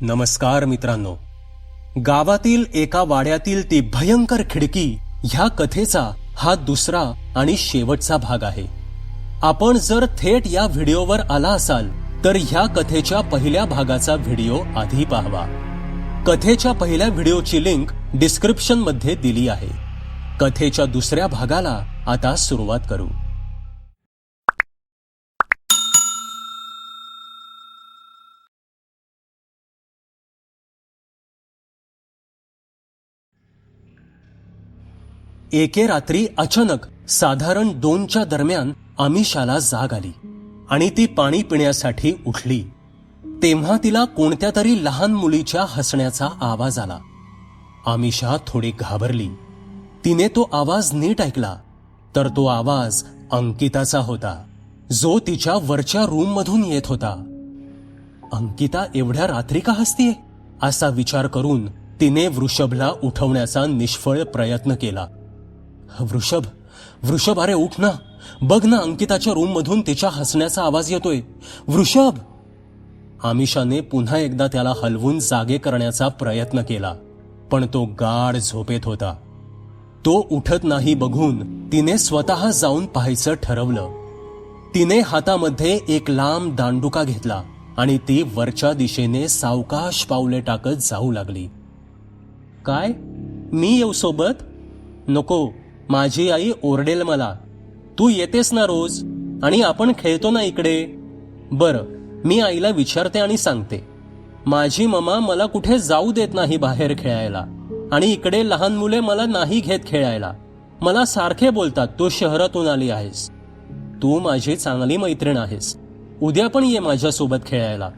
नमस्कार मित्रांनो. गावातील एका वाड्यातील ती भयंकर खिडकी ह्या कथेचा हा दुसरा आणि शेवटचा भाग आहे. आपण जर थेट या व्हिडिओवर आला असाल तर ह्या कथेच्या पहिल्या भागाचा व्हिडिओ आधी पाहावा. कथेच्या पहिल्या व्हिडिओची लिंक डिस्क्रिप्शनमध्ये दिली आहे. कथेच्या दुसऱ्या भागाला आता सुरुवात करू. एके रात्री अचानक साधारण दोनच्या दरम्यान आमिषाला जाग आली आणि ती पाणी पिण्यासाठी उठली. तेव्हा तिला कोणत्या तरी लहान मुलीच्या हसण्याचा आवाज आला. आमिषा थोडी घाबरली. तिने तो आवाज नीट ऐकला तर तो आवाज अंकिताचा होता जो तिच्या वरच्या रूम मधून येत होता. अंकिता एवढ्या रात्री का हसतीये? असा विचार करून तिने वृषभला उठवण्याचा निष्फळ प्रयत्न केला. वृषभ वृषभ अरे उठ ना. बघ ना अंकिताच्या रूममधून तिच्या हसण्याचा आवाज येतोय. वृषभ! आमिषाने पुन्हा एकदा त्याला हलवून जागे करण्याचा प्रयत्न केला पण तो गाढ झोपेत होता. तो उठत नाही बघून तिने स्वतः जाऊन पाहायचं ठरवलं. तिने हातामध्ये एक लांब दांडुका घेतला आणि ती वरच्या दिशेने सावकाश पावले टाकत जाऊ लागली. काय? मी येऊ सोबत? नको. माझी आई ओरडेल मला. तू येतेस ना रोज? आणि आपण खेळतो ना इकडे? बरं मी आईला विचारते आणि सांगते. माझी ममा मला कुठे जाऊ देत नाही बाहेर खेळायला. आणि इकडे लहान मुले मला नाही घेत खेळायला. मला सारखे बोलतात तू शहरातून आली आहेस. तू माझी चांगली मैत्रीण आहेस. उद्या पण ये माझ्यासोबत खेळायला.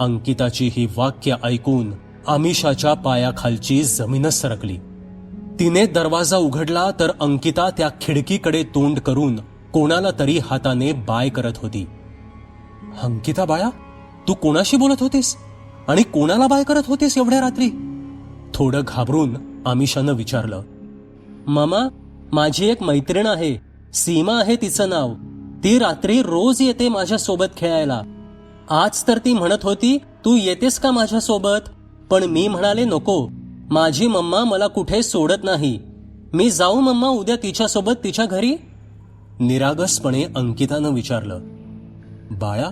अंकिताची ही वाक्य ऐकून आमिषाच्या पायाखालची जमीनच सरकली. तिने दरवाजा उघडला तर अंकिता त्या खिडकीकडे तोंड करून कोणाला तरी हाताने बाय करत होती. अंकिता बाळा तू कोणाशी बोलत होतीस? आणि कोणाला बाय करत होतीस एवढ्या रात्री? थोडं घाबरून आमिषानं विचारलं. मामा माझी एक मैत्रीण आहे. सीमा आहे तिचं नाव. ती रात्री रोज येते माझ्यासोबत खेळायला. आज तर ती म्हणत होती तू येतेस का माझ्यासोबत? पण मी म्हणाले नको. माझी मम्मा मला कुठे सोडत नाही. मी जाऊ मम्मा उद्या तिच्यासोबत तिच्या घरी? निरागसपणे अंकितानं विचारलं. बाळा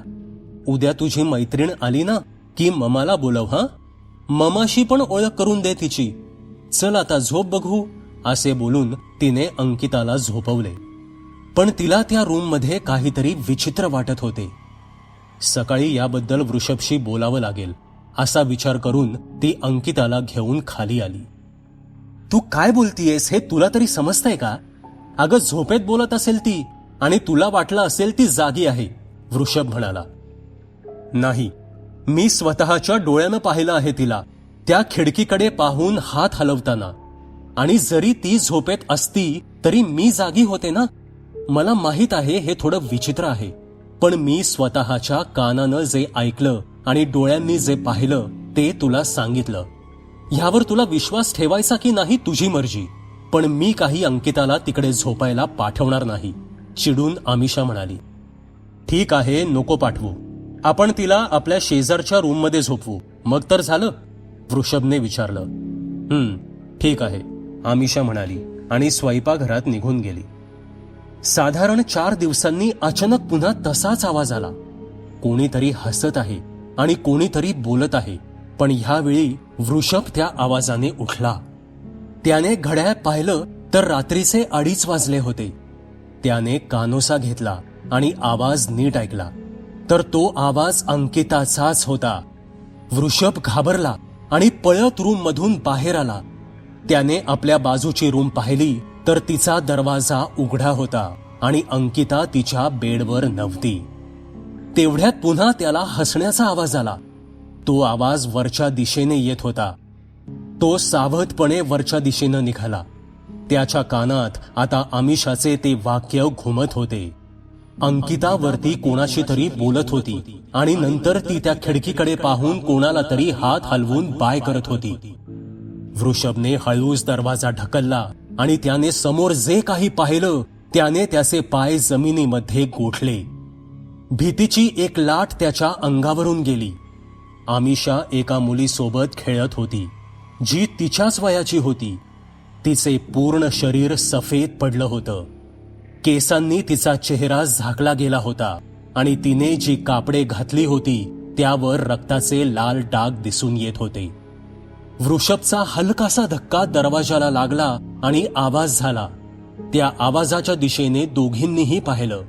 उद्या तुझी मैत्रीण आली ना की ममाला बोलव हा? ममाशी पण ओळख करून दे तिची. चल आता झोप बघू असे बोलून तिने अंकिताला झोपवले. पण तिला त्या रूममध्ये काहीतरी विचित्र वाटत होते. सकाळी याबद्दल वृषभशी बोलावं लागेल. असा विचार करून ती अंकिताला घेऊन खाली आली. तू काय बोलतीयस? हे तुला तरी समजतंय का? अगं झोपेत बोलत असेल ती आणि तुला वाटलं असेल ती जागी आहे वृषभ म्हणाला. नाही. मी स्वतःच्या डोळ्यानं पाहिलं आहे तिला त्या खिडकीकडे पाहून हात हलवताना. आणि जरी ती झोपेत असती तरी मी जागी होते ना? मला माहीत आहे हे थोडं विचित्र आहे. पण मी स्वतःच्या कानानं जे ऐकलं आणि डोळ्यांनी जे पाहिलं ते तुला सांगितलं. ह्यावर तुला विश्वास ठेवायचा की नाही तुझी मर्जी. पण मी काही अंकिताला तिकडे झोपायला पाठवणार नाही चिडून आमिषा म्हणाली. ठीक आहे नको पाठवू. आपण तिला आपल्या शेजारच्या रूममध्ये झोपवू. मग तर झालं वृषभने विचारलं. हम्म ठीक आहे आमिषा म्हणाली आणि स्वयंपाकघरात निघून गेली. साधारण चार दिवसांनी अचानक पुन्हा तसाच आवाज आला. कोणीतरी हसत आहे. आणि कोणीतरी बोलत आहे. पण ह्यावेळी वृषभ त्या आवाजाने उठला. त्याने घड्याळ पाहिलं तर रात्रीचे अडीच वाजले होते. त्याने कानोसा घेतला आणि आवाज नीट ऐकला. तर तो आवाज अंकिताचाच होता. वृषभ घाबरला आणि पळत रूम मधून बाहेर आला. त्याने आपल्या बाजूची रूम पाहिली तर तिचा दरवाजा उघडा होता आणि अंकिता तिच्या बेडवर नव्हती. तेवढ्यात पुन्हा त्याला हसण्याचा आवाज आला. तो आवाज वरच्या दिशेने येत होता. तो सावधपणे वरच्या दिशेनं निघाला. त्याच्या कानात आता आमिषाचे ते वाक्य घुमत होते. अंकितावरती कोणाशी तरी बोलत होती आणि नंतर ती त्या खिडकीकडे पाहून कोणाला तरी हात हलवून बाय करत होती. वृषभने हळूच दरवाजा ढकलला आणि त्याने समोर जे काही पाहिलं त्याने त्याचे पाय जमिनीमध्ये गोठले. भीतीची एक लाट त्याच्या अंगावरून गेली. आमिषा एका मुलीसोबत खेळत होती जी तिच्याच वयाची होती. तिचे पूर्ण शरीर सफेद पडलं होतं. केसांनी तिचा चेहरा झाकला गेला होता आणि तिने जी कापडे घातली होती त्यावर रक्ताचे लाल डाग दिसून येत होते. वृषभचा हलकासा धक्का दरवाजाला लागला आणि आवाज झाला. त्या आवाजाच्या दिशेने दोघींनीही पाहिलं.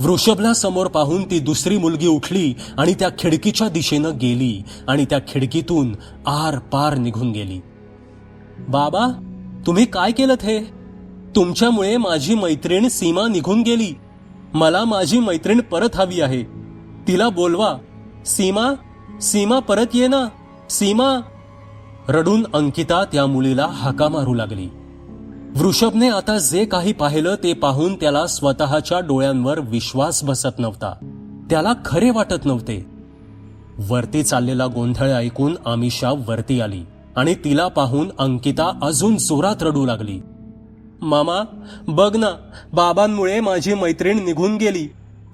वृषभला समोर पाहून ती दुसरी मुलगी उठली आणि त्या खिडकीच्या दिशेनं गेली आणि त्या खिडकीतून आर पार निघून गेली. बाबा तुम्ही काय केलं हे? तुमच्यामुळे माझी मैत्रीण सीमा निघून गेली. मला माझी मैत्रीण परत हवी आहे. तिला बोलवा. सीमा सीमा परत ये ना. सीमा. रडून अंकिता त्या मुलीला हाका मारू लागली. वृषभने आता जे काही पाहिलं ते पाहून त्याला स्वतःच्या डोळ्यांवर विश्वास बसत नव्हता. त्याला खरे वाटत नव्हते. वरती चाललेला गोंधळ ऐकून आमिषा वरती आली आणि तिला पाहून अंकिता अजून जोरात रडू लागली. मामा बघ ना बाबांमुळे माझी मैत्रीण निघून गेली.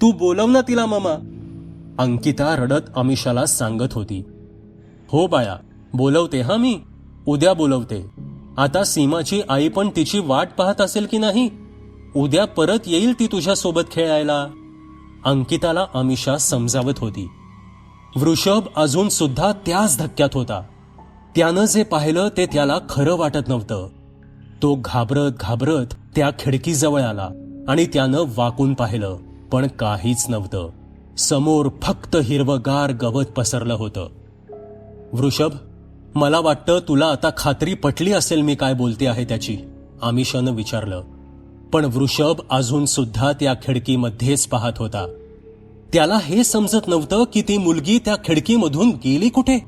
तू बोलव ना तिला मामा. अंकिता रडत अमिषाला सांगत होती. हो बाया बोलवते हा मी. उद्या बोलवते. आता सीमाची आई पण तिची वाट पाहत असेल की नाही? उद्या परत येईल ती तुझ्या सोबत खेळायला? अंकिताला अमिषा समजावत होती. वृषभ अजून सुद्धा त्याच धक्क्यात होता. त्यानं जे पाहिलं ते त्याला खरं वाटत नव्हतं. तो घाबरत घाबरत त्या खिडकीजवळ आला आणि त्यानं वाकून पाहिलं पण काहीच नव्हतं. समोर फक्त हिरवगार गवत पसरलं होतं. वृषभ मला वाटतं तुला आता खात्री पटली असेल मी काय बोलते आहे त्याची. आमिषानं विचारलं. पण वृषभ अजून सुद्धा त्या खिडकीमध्येच पाहत होता. त्याला हे समजत नव्हतं की ती मुलगी त्या खिडकीमधून गेली कुठे?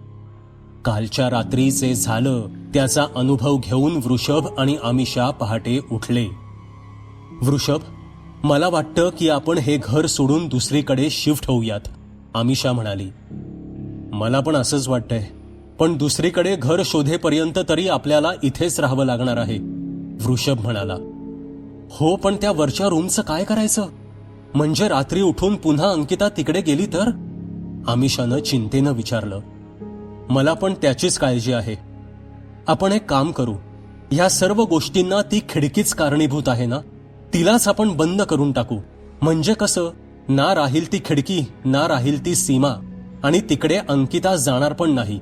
कालच्या रात्री जे झालं त्याचा अनुभव घेऊन वृषभ आणि आमिषा पहाटे उठले. वृषभ मला वाटतं की आपण हे घर सोडून दुसरीकडे शिफ्ट होऊयात आमिषा म्हणाली. मला पण असंच वाटतंय. पण दुसरीकडे घर शोधेपर्यंत तरी आपल्याला इथेच राहावं लागणार आहे. वृषभ म्हणाला हो पण त्या वरच्या रूमचं काय करायचं? म्हणजे रात्री उठून पुन्हा अंकिता तिकडे गेली तर? आमिषानं चिंतेनं विचारलं मला पण त्याचीच काळजी आहे. आपण एक काम करू ह्या सर्व गोष्टींना ती खिडकीच कारणीभूत आहे ना? तिलाच आपण बंद करून टाकू. म्हणजे कसं? ना राहील ती खिडकी ना राहील ती सीमा आणि तिकडे अंकिता जाणार पण नाही.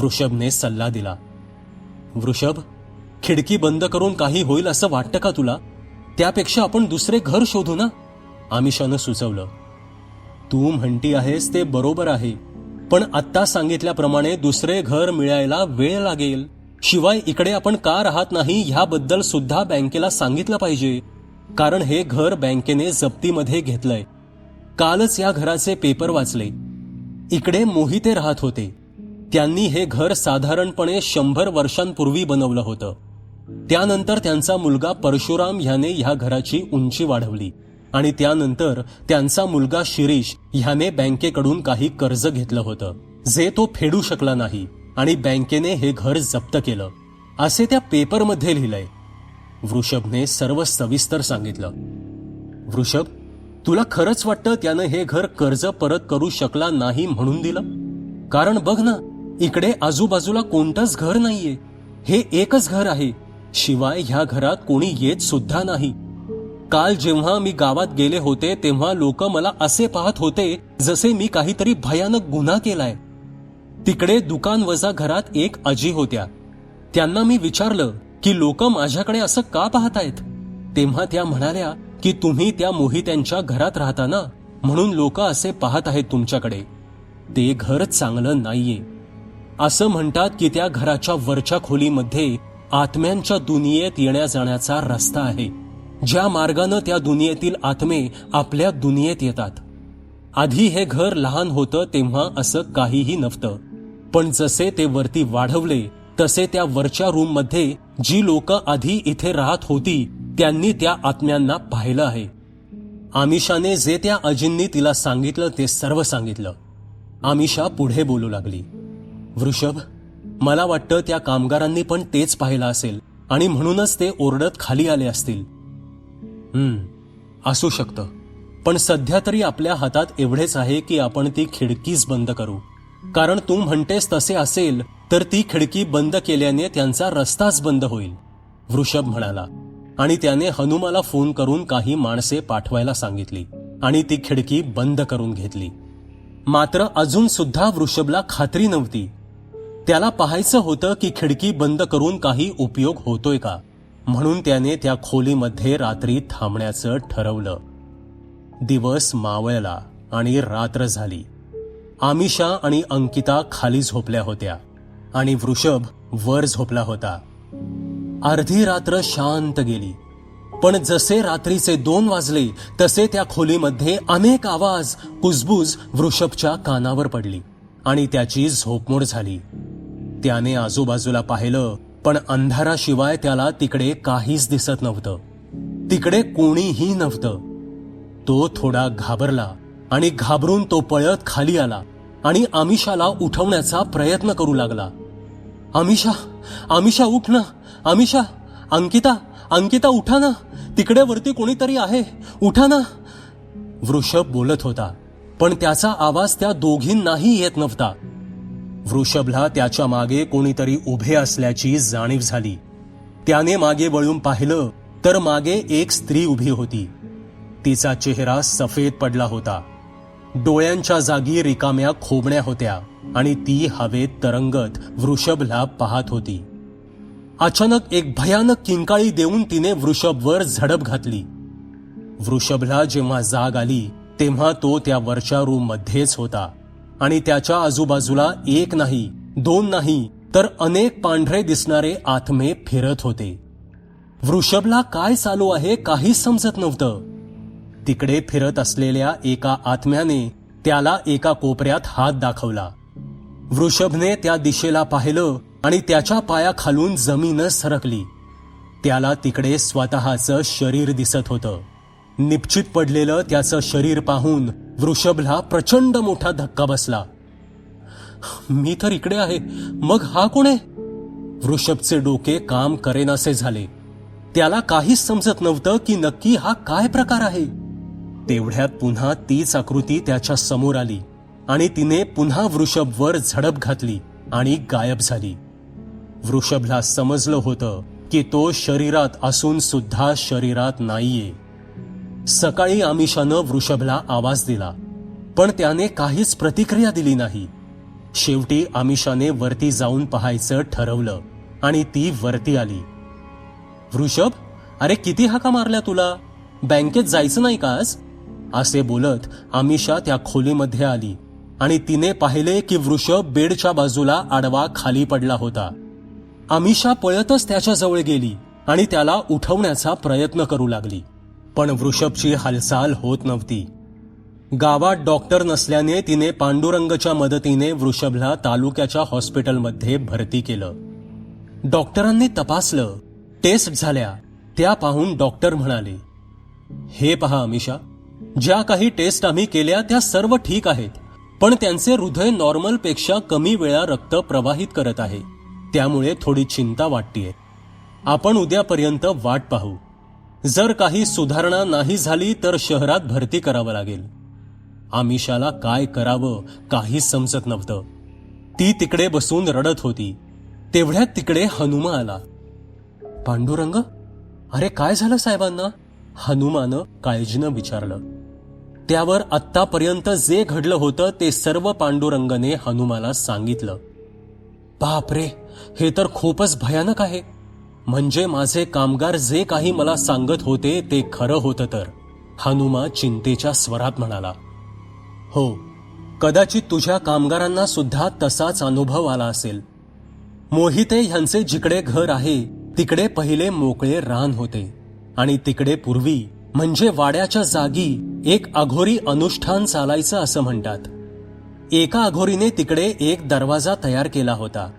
वृषभने सल्ला दिला. वृषभ खिडकी बंद करून काही होईल असं वाटतं का तुला? त्यापेक्षा आपण दुसरे घर शोधू ना. आमिषानं सुचवलं. तू म्हणती आहेस ते बरोबर आहे पण आत्ता सांगितल्याप्रमाणे दुसरे घर मिळायला वेळ लागेल. शिवाय इकडे आपण का राहत नाही ह्याबद्दल सुद्धा बँकेला सांगितलं पाहिजे कारण हे घर बँकेने जप्तीमध्ये घेतलंय. कालच या घराचे पेपर वाचले. इकडे मोहिते राहत होते. त्यांनी हे घर साधारणपणे शंभर वर्षांपूर्वी बनवलं होतं. त्यानंतर त्यांचा मुलगा परशुराम ह्याने ह्या घराची उंची वाढवली. आणि त्यानंतर त्यांचा मुलगा शिरीष ह्याने बँकेकडून काही कर्ज घेतलं होतं. जे तो फेडू शकला नाही आणि बँकेने हे घर जप्त केलं. असे त्या पेपरमध्ये लिहिलंय. वृषभने सर्व सविस्तर सांगितलं. वृषभ तुला खरंच वाटतं त्यानं हे घर कर्ज परत करू शकला नाही म्हणून दिलं? कारण बघ ना इकडे आजूबाजूला कोणतंच घर नाहीये. हे एकच घर आहे. शिवाय ह्या घरात कोणी येत सुद्धा नाही. काल जेव्हा मी गावात गेले होते तेव्हा लोक मला असे पाहत होते जसे मी काहीतरी भयानक गुन्हा केलाय. तिकडे दुकान वजा घरात एक आजी होत्या. त्यांना मी विचारलं की लोक माझ्याकडे असं का पाहतायत? तेव्हा त्या म्हणाल्या की तुम्ही त्या मोहित्यांच्या घरात राहता ना म्हणून लोक असे पाहत आहेत तुमच्याकडे. ते घर चांगलं नाहीये. असं म्हणतात की त्या घराच्या वरच्या खोलीमध्ये आत्म्यांच्या दुनियेत येण्या जाण्याचा रस्ता आहे. ज्या मार्गानं त्या दुनियेतील आत्मे आपल्या दुनियेत येतात. आधी हे घर लहान होतं तेव्हा असं काहीही नव्हतं. पण जसे ते वरती वाढवले तसे त्या वरच्या रूममध्ये जी लोक आधी इथे राहत होती त्यांनी त्या आत्म्यांना पाहिलं आहे. आमिषाने जे त्या अजींनी तिला सांगितलं ते सर्व सांगितलं. आमिषा पुढे बोलू लागली. वृषभ मला वाटतं त्या कामगारांनी पण तेच पाहिलं असेल आणि म्हणूनच ते ओरडत खाली आले असतील. हम्म असू शकतं. पण सध्या तरी आपल्या हातात एवढेच आहे की आपण ती खिडकीच बंद करू. कारण तू म्हणतेस तसे असेल तर ती खिडकी बंद केल्याने त्यांचा रस्ताच बंद होईल वृषभ म्हणाला. आणि त्याने हनुमाला फोन करून काही माणसे पाठवायला सांगितली आणि ती खिडकी बंद करून घेतली. मात्र अजून सुद्धा वृषभला खात्री नव्हती. त्याला पाहायचं होतं की खिडकी बंद करून काही उपयोग होतोय का. म्हणून त्याने त्या खोलीमध्ये रात्री थांबण्याचं ठरवलं. दिवस मावळला आणि रात्र झाली. आमिषा आणि अंकिता खाली झोपल्या होत्या आणि वृषभ वर झोपला होता. अर्धी रात्र शांत गेली. पण जसे रात्रीचे दोन वाजले तसे त्या खोलीमध्ये अनेक आवाज कुजबूज वृषभच्या कानावर पडली आणि त्याची झोपमोड झाली. त्याने आजूबाजूला पाहिलं पण अंधाराशिवाय त्याला तिकडे काहीच दिसत नव्हतं. तिकडे कोणीही नव्हतं. तो थोडा घाबरला आणि घाबरून तो पळत खाली आला आणि आमिषाला उठवण्याचा प्रयत्न करू लागला. आमिषा आमिषा उठ ना आमिषा अंकिता अंकिता उठा ना तिकडे वरती कोणीतरी आहे उठा ना. वृषभ बोलत होता पण त्याचा आवाज त्या दोघींनाही येत नव्हता. वृषभला त्याच्यामागे कोणीतरी उभे असल्याची जाणीव झाली. त्याने मागे वळून पाहिलं तर मागे एक स्त्री उभी होती. तिचा चेहरा सफेद पडला होता. डोळ्यांच्या जागी रिकाम्या खोबण्या होत्या आणि ती हवेत तरंगत वृषभला पाहत होती. अचानक एक भयानक किंकाळी देऊन तिने वृषभवर झडप घातली. वृषभला जेव्हा जाग आली तेव्हा तो त्या वरच्या रूम मध्येच होता. आणि त्याच्या आजूबाजूला एक नाही दोन नाही तर अनेक पांढरे दिसणारे आत्मे फिरत होते. वृषभला काय चालू आहे काहीच समजत नव्हतं. तिकडे फिरत असलेल्या एका आत्म्याने त्याला एका कोपऱ्यात हात दाखवला. वृषभने त्या दिशेला पाहिलं आणि त्याच्या पायाखालून जमीनच सरकली. त्याला तिकडे स्वतःचं शरीर दिसत होतं. निपचित पडलेलं त्याचं शरीर पाहून वृषभला प्रचंड मोठा धक्का बसला. मी तर इकडे आहे मग हा कोण आहे? वृषभचे डोके काम करेनासे झाले. त्याला काहीच समजत नव्हतं की नक्की हा काय प्रकार आहे. तेवढ्यात पुन्हा तीच आकृती त्याच्यासमोर आली आणि तिने पुन्हा वृषभवर झडप घातली आणि गायब झाली. वृषभला समजलं होतं की तो शरीरात असून सुद्धा शरीरात नाहीये. सकाळी आमिषानं वृषभला आवाज दिला पण त्याने काहीच प्रतिक्रिया दिली नाही. शेवटी आमिषाने वरती जाऊन पाहायचं ठरवलं आणि ती वरती आली. वृषभ अरे किती हाका मारल्या तुला? बँकेत जायचं नाही का आज? असे बोलत आमिषा त्या खोलीमध्ये आली आणि तिने पाहिले की वृषभ बेडच्या बाजूला आडवा खाली पडला होता. आमिषा पळतच त्याच्याजवळ गेली आणि त्याला उठवण्याचा प्रयत्न करू लागली. पण वृषभची हालचाल होत नव्हती. गावात डॉक्टर नसल्याने तिने पांडुरंगच्या मदतीने वृषभला तालुक्याच्या हॉस्पिटलमध्ये भरती केलं. डॉक्टरांनी तपासलं. टेस्ट झाल्या. त्या पाहून डॉक्टर म्हणाले हे पहा अमिषा ज्या काही टेस्ट आम्ही केल्या त्या सर्व ठीक आहेत पण त्यांचे हृदय नॉर्मलपेक्षा कमी वेळा रक्त प्रवाहित करत आहे. त्यामुळे थोडी चिंता वाटतीये. आपण उद्यापर्यंत वाट पाहू. जर काही सुधारणा नाही झाली तर शहरात भरती करावं लागेल. आमिषाला काय करावं काही समजत नव्हतं. ती तिकडे बसून रडत होती. तेवढ्यात तिकडे हनुमा आला. पांडुरंग अरे काय झालं साहेबांना? हनुमानं काळजीनं विचारलं. त्यावर आत्तापर्यंत जे घडलं होतं ते सर्व पांडुरंगने हनुमाला सांगितलं. बापरे हे तर खूपच भयानक आहे. म्हणजे माझे कामगार जे काही मला सांगत होते ते खरं होतं तर. हनुमा चिंतेच्या स्वरात म्हणाला हो कदाचित तुझ्या कामगारांना सुद्धा तसाच अनुभव आला असेल. मोहिते ह्यांचे जिकडे घर आहे तिकडे पहिले मोकळे रान होते. आणि तिकडे पूर्वी म्हणजे वाड्याच्या जागी एक अघोरी अनुष्ठान चालायचं असं म्हणतात. एका अघोरीने तिकडे एक दरवाजा तयार केला होता.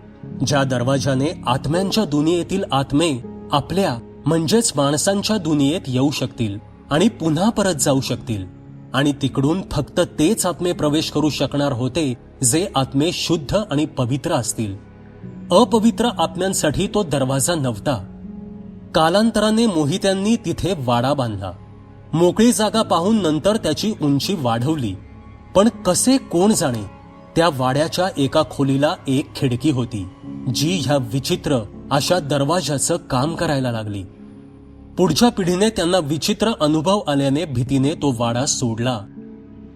ज्या दरवाजाने आत्म्यांच्या दुनियेतील आत्मे आपल्या म्हणजेच माणसांच्या दुनियेत येऊ शकतील आणि पुन्हा परत जाऊ शकतील. आणि तिकडून फक्त तेच आत्मे प्रवेश करू शकणार होते जे आत्मे शुद्ध आणि पवित्र असतील. अपवित्र आत्म्यांसाठी तो दरवाजा नव्हता. कालांतराने मोहित्यांनी तिथे वाडा बांधला. मोकळी जागा पाहून नंतर त्याची उंची वाढवली. पण कसे कोण जाणे? त्या वाड्याच्या एका खोलीला एक खिडकी होती जी ह्या विचित्र अशा दरवाजाचं काम करायला लागली. पुढच्या पिढीने त्यांना विचित्र अनुभव आल्याने भीतीने तो वाडा सोडला.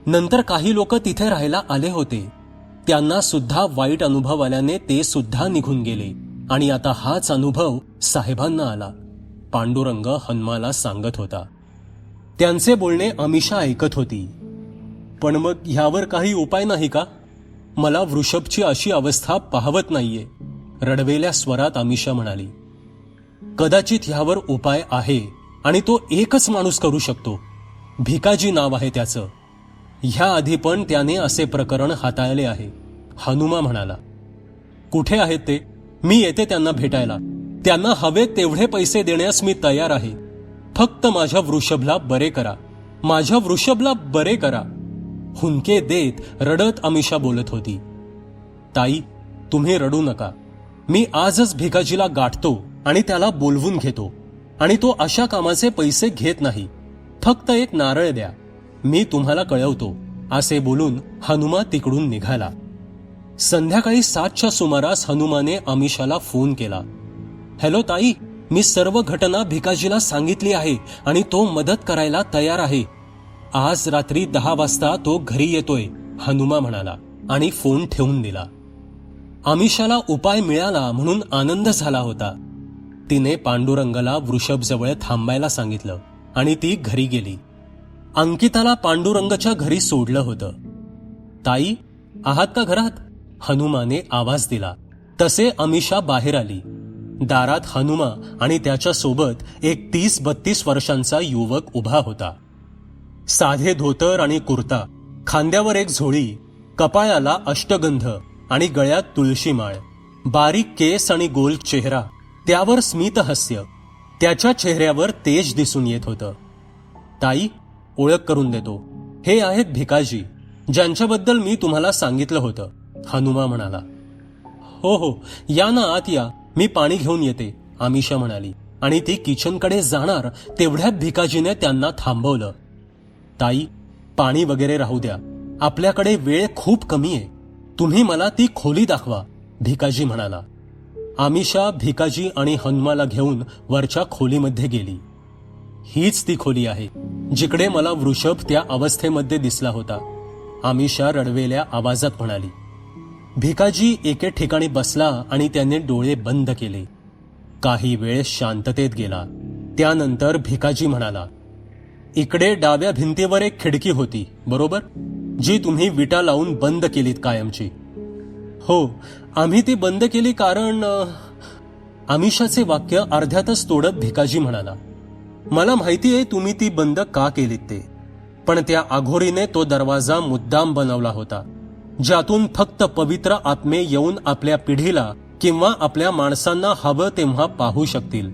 नंतर काही लोक तिथे राहायला आले होते. त्यांना सुद्धा वाईट अनुभव आल्याने ते सुद्धा निघून गेले. आणि आता हाच अनुभव साहेबांना आला. पांडुरंग हनुमाला सांगत होता. त्यांचे बोलणे अमिषा ऐकत होती. पण मग ह्यावर काही उपाय नाही का? मला वृषभची अशी अवस्था पाहवत नाहीये. रडवेल्या स्वरात अमिषा म्हणाली कदाचित ह्यावर उपाय आहे आणि तो एकच माणूस करू शकतो. भिकाजी नाव आहे त्याचं. ह्या आधी पण त्याने असे प्रकरण हाताळले आहे. हनुमा म्हणाला कुठे आहेत ते? मी येते त्यांना भेटायला. त्यांना हवे तेवढे पैसे देण्यास मी तयार आहे. फक्त माझ्या वृषभला बरे करा. माझ्या वृषभला बरे करा. हुंके देत रडत अमिषा बोलत होती ताई तुम्ही रडू नका. मी आजच भिकाजीला गाठतो आणि त्याला बोलवून घेतो. आणि तो अशा कामाचे पैसे घेत नाही. फक्त एक नारळ द्या. मी तुम्हाला कळवतो. असे बोलून हनुमा तिकडून निघाला. संध्याकाळी सातच्या सुमारास हनुमाने अमिषाला फोन केला. हॅलो ताई मी सर्व घटना भिकाजीला सांगितली आहे आणि तो मदत करायला तयार आहे. आज रात्री दहा वाजता तो घरी येतोय हनुमा म्हणाला आणि फोन ठेवून दिला. अमिषाला उपाय मिळाला म्हणून आनंद झाला होता. तिने पांडुरंगाला वृषभजवळ थांबायला सांगितलं आणि ती घरी गेली. अंकिताला पांडुरंगच्या घरी सोडलं होतं. ताई आहात का घरात? हनुमाने आवाज दिला. तसे अमिषा बाहेर आली. दारात हनुमा आणि त्याच्यासोबत एक तीस बत्तीस वर्षांचा युवक उभा होता. साधे धोतर आणि कुर्ता खांद्यावर एक झोळी कपाळाला अष्टगंध आणि गळ्यात तुळशी माळ बारीक केस आणि गोल चेहरा त्यावर स्मितहास्य त्याच्या चेहऱ्यावर तेज दिसून येत होतं. ताई ओळख करून देतो. हे आहेत भिकाजी ज्यांच्याबद्दल मी तुम्हाला सांगितलं होतं हनुमा म्हणाला. हो हो या ना आत या. मी पाणी घेऊन येते आमिषा म्हणाली. आणि ती किचनकडे जाणार तेवढ्यात भिकाजीने त्यांना थांबवलं. ताई पाणी वगैरे राहू द्या. आपल्याकडे वेळ खूप कमी आहे. तुम्ही मला ती खोली दाखवा भिकाजी म्हणाला. आमिषा भिकाजी आणि हनुमाला घेऊन वरच्या खोलीमध्ये गेली. हीच ती खोली आहे जिकडे मला वृषभ त्या अवस्थेमध्ये दिसला होता. आमिषा रडवेल्या आवाजात म्हणाली भिकाजी एके ठिकाणी बसला आणि त्याने डोळे बंद केले. काही वेळ शांततेत गेला. त्यानंतर भिकाजी म्हणाला इकडे डाव्या भिंतीवर एक खिडकी होती बरोबर? जी तुम्ही विटा लावून बंद केलीत कायमची. हो आम्ही ती बंद केली कारण आमिषाचे वाक्य अर्ध्यातच तोडत भिकाजी म्हणाला मला माहिती आहे तुम्ही ती बंद का केलीत ते. पण त्या आघोरीने तो दरवाजा मुद्दाम बनवला होता ज्यातून फक्त पवित्र आत्मे येऊन आपल्या पिढीला किंवा आपल्या माणसांना हवं तेव्हा पाहू शकतील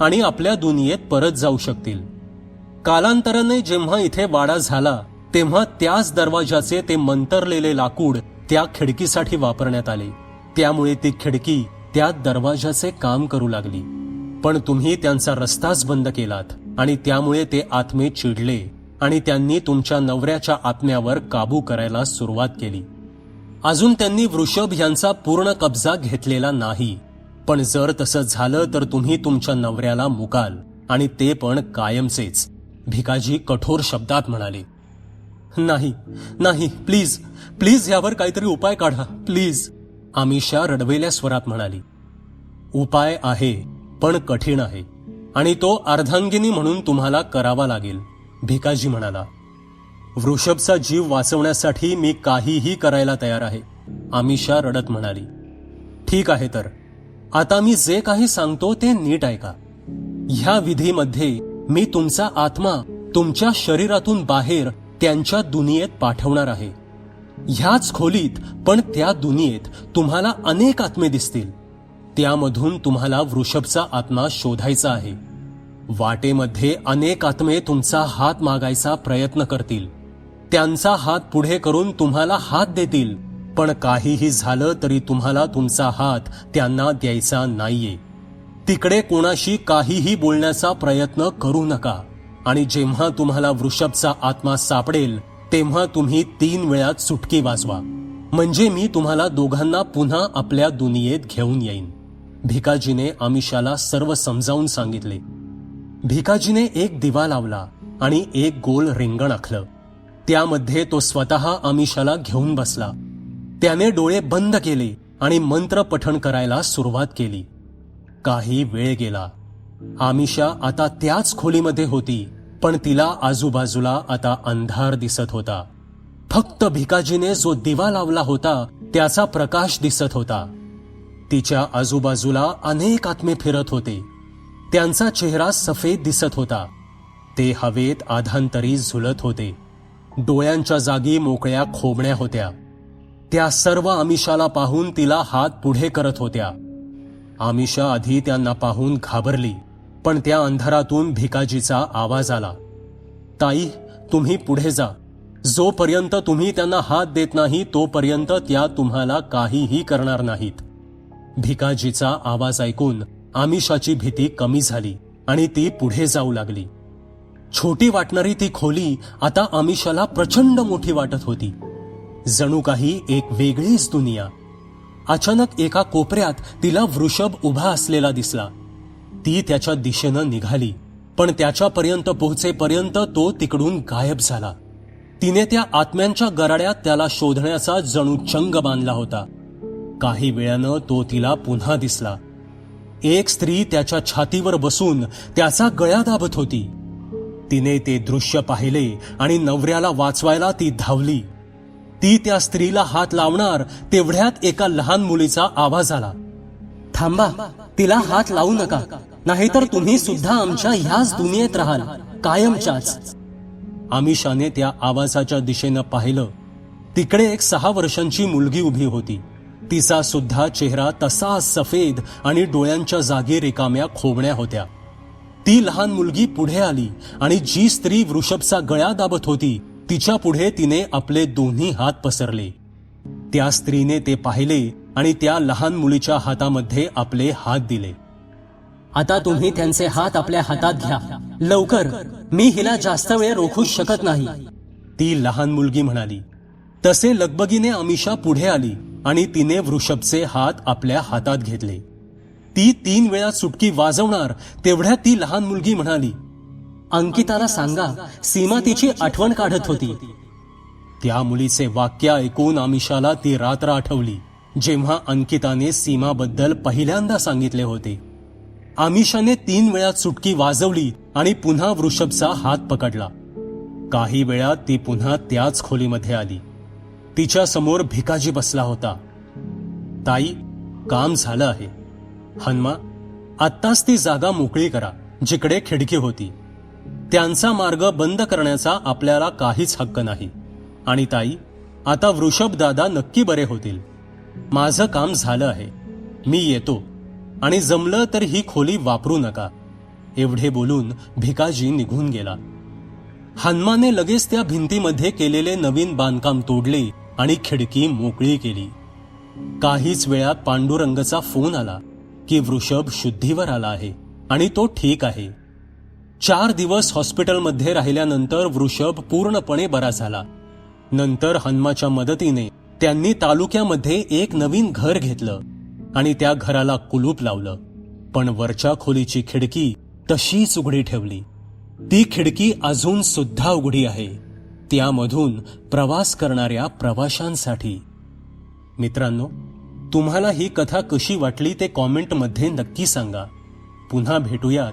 आणि आपल्या दुनियेत परत जाऊ शकतील. कालांतराने जेव्हा इथे वाडा झाला तेव्हा त्याच दरवाजाचे ते मंतरलेले लाकूड त्या खिडकीसाठी वापरण्यात आले. त्यामुळे ती खिडकी त्या दरवाजाचे काम करू लागली. पण तुम्ही त्यांचा रस्ताच बंद केलात आणि त्यामुळे ते आत्मे चिडले आणि त्यांनी तुमच्या नवऱ्याच्या आत्म्यावर काबू करायला सुरुवात केली. अजून त्यांनी वृषभ यांचा पूर्ण कब्जा घेतलेला नाही. पण जर तसं झालं तर तुम्ही तुमच्या नवऱ्याला मुकाल आणि ते पण कायमचेच. भिकाजी कठोर शब्दात म्हणाले नाही नाही प्लीज प्लीज यावर काहीतरी उपाय काढा प्लीज. आमिषा रडवेल्या स्वरात म्हणाली उपाय आहे पण कठीण आहे आणि तो अर्धांगिनी म्हणून तुम्हाला करावा लागेल. भिकाजी म्हणाला वृषभचा जीव वाचवण्यासाठी मी काहीही करायला तयार आहे. आमिषा रडत म्हणाली ठीक आहे तर आता मी जे काही सांगतो ते नीट ऐका. ह्या विधीमध्ये मी तुमचा आत्मा तुमच्या शरीरातून बाहेर त्यांच्या दुनियेत पाठवणार आहे. ह्याच खोलीत पण त्या दुनियेत तुम्हाला अनेक आत्मे दिसतील. त्यामधून तुम्हाला वृषभचा आत्मा शोधायचा आहे. वाटेमध्ये अनेक आत्मे तुमचा हात मागायचा प्रयत्न करतील. त्यांचा हात पुढे करून तुम्हाला हात देतील पण काहीही झालं तरी तुम्हाला तुमचा हात त्यांना द्यायचा नाहीये. तिकडे कोणाशी काहीही बोलण्याचा प्रयत्न करू नका. आणि जेव्हा तुम्हाला वृषभचा आत्मा सापडेल तेव्हा तुम्ही तीन वेळात सुटकी वाजवा. म्हणजे मी तुम्हाला दोघांना पुन्हा आपल्या दुनियेत घेऊन येईन. भिकाजीने आमिषाला सर्व समजावून सांगितले. भिकाजीने एक दिवा लावला आणि एक गोल रिंगण आखलं. त्यामध्ये तो स्वतः आमिषाला घेऊन बसला. त्याने डोळे बंद केले आणि मंत्र पठण करायला सुरुवात केली. काही वेळ गेला. आमिषा आता त्याच खोलीमध्ये होती पण तिला आजूबाजूला आता अंधार दिसत होता. फक्त भिकाजीने जो दिवा लावला होता त्याचा प्रकाश दिसत होता. तिच्या आजूबाजूला अनेक आत्मे फिरत होते. त्यांचा चेहरा सफेद दिसत होता. ते हवेत आधांतरी झुलत होते. डोळ्यांच्या जागी मोकळ्या खोबण्या होत्या. त्या सर्व आमिषाला पाहून तिला हात पुढे करत होत्या. आमिषा आधी त्यांना पाहून घाबरली पण त्या अंधारातून भिकाजीचा आवाज आला. ताई तुम्ही पुढे जा. जोपर्यंत तुम्ही त्यांना हात देत नाही तोपर्यंत त्या तुम्हाला काहीही करणार नाहीत. भिकाजीचा आवाज ऐकून आमिषाची भीती कमी झाली आणि ती पुढे जाऊ लागली. छोटी वाटणारी ती खोली आता आमिषाला प्रचंड मोठी वाटत होती. जणू काही एक वेगळीच दुनिया अचानक एका कोपऱ्यात तिला वृषभ उभा असलेला दिसला. ती त्याच्या दिशेनं निघाली पण त्याच्यापर्यंत पोहोचेपर्यंत तो तिकडून गायब झाला. तिने त्या आत्म्यांच्या गराड्यात त्याला शोधण्याचा जणू चंग बांधला होता. काही वेळानं तो तिला पुन्हा दिसला. एक स्त्री त्याच्या छातीवर बसून त्याचा गळ्या दाबत होती. तिने ते दृश्य पाहिले आणि नवऱ्याला वाचवायला ती धावली. ती त्या स्त्रीला हात लावणार तेवढ्यात एका लहान मुलीचा आवाज आला. थांबा तिला हात लावू नका. नाहीतर तुम्ही सुद्धा आमच्या ह्याच दुनियेत राहाल. कायमच्याच आमिषाने त्या आवाजाच्या दिशेनं पाहिलं. तिकडे एक सहा वर्षांची मुलगी उभी होती. तिचा सुद्धा चेहरा तसा सफेद आणि डोळ्यांच्या जागी रिकाम्या खोबण्या होत्या. ती लहान मुलगी पुढे आली आणि जी स्त्री वृषभचा गळ्या दाबत होती तिच्या पुढे तिने आपले दोन्ही हात पसरले. त्या स्त्रीने ते पाहिले आणि त्या लहान मुलीच्या हातामध्ये आपले हात दिले. आता तुम्ही त्यांचे हात आपल्या हातात घ्या. लवकर. मी हिला जास्त वेळ रोखू शकत नाही. ती लहान मुलगी म्हणाली. तसे लगबगीने अमिषा पुढे आली आणि तिने वृषभचे हात आपल्या हातात घेतले. ती तीन वेळा सुटकी वाजवणार तेवढ्यात ती लहान मुलगी म्हणाली अंकिताला सांगा सीमा तिची आठवण काढत होती. त्या मुलीचे वाक्य ऐकून आमिषाला ती रात्र आठवली जेव्हा अंकिताने सीमाबद्दल पहिल्यांदा सांगितले होते. आमिषाने तीन वेळा चुटकी वाजवली आणि पुन्हा वृषभचा हात पकडला. काही वेळात ती पुन्हा त्याच खोलीमध्ये आली. तिच्या समोर भिकाजी बसला होता. ताई काम झालं आहे. हनुमा आत्ताच ती जागा मोकळी करा जिकडे खिडकी होती. त्यांचा मार्ग बंद करण्याचा आपल्याला काहीच हक्क नाही. आणि ताई आता वृषभ दादा नक्की बरे होतील. माझं काम झालं आहे. मी येतो. आणि जमलं तर ही खोली वापरू नका. एवढे बोलून भिकाजी निघून गेला. हनुमाने लगेच त्या भिंतीमध्ये केलेले नवीन बांधकाम तोडले आणि खिडकी मोकळी केली. काहीच वेळात पांडुरंगचा फोन आला की वृषभ शुद्धीवर आला आहे आणि तो ठीक आहे. चार दिवस हॉस्पिटलमध्ये राहिल्यानंतर वृषभ पूर्णपणे बरा झाला. नंतर हनुमाच्या मदतीने त्यांनी तालुक्यामध्ये एक नवीन घर घेतलं आणि त्या घराला कुलूप लावलं. पण वरच्या खोलीची खिडकी तशीच उघडी ठेवली. ती खिडकी अजून सुद्धा उघडी आहे. त्यामधून प्रवास करणाऱ्या प्रवाशांसाठी. मित्रांनो तुम्हाला ही कथा कशी वाटली ते कॉमेंटमध्ये नक्की सांगा. पुन्हा भेटूयात.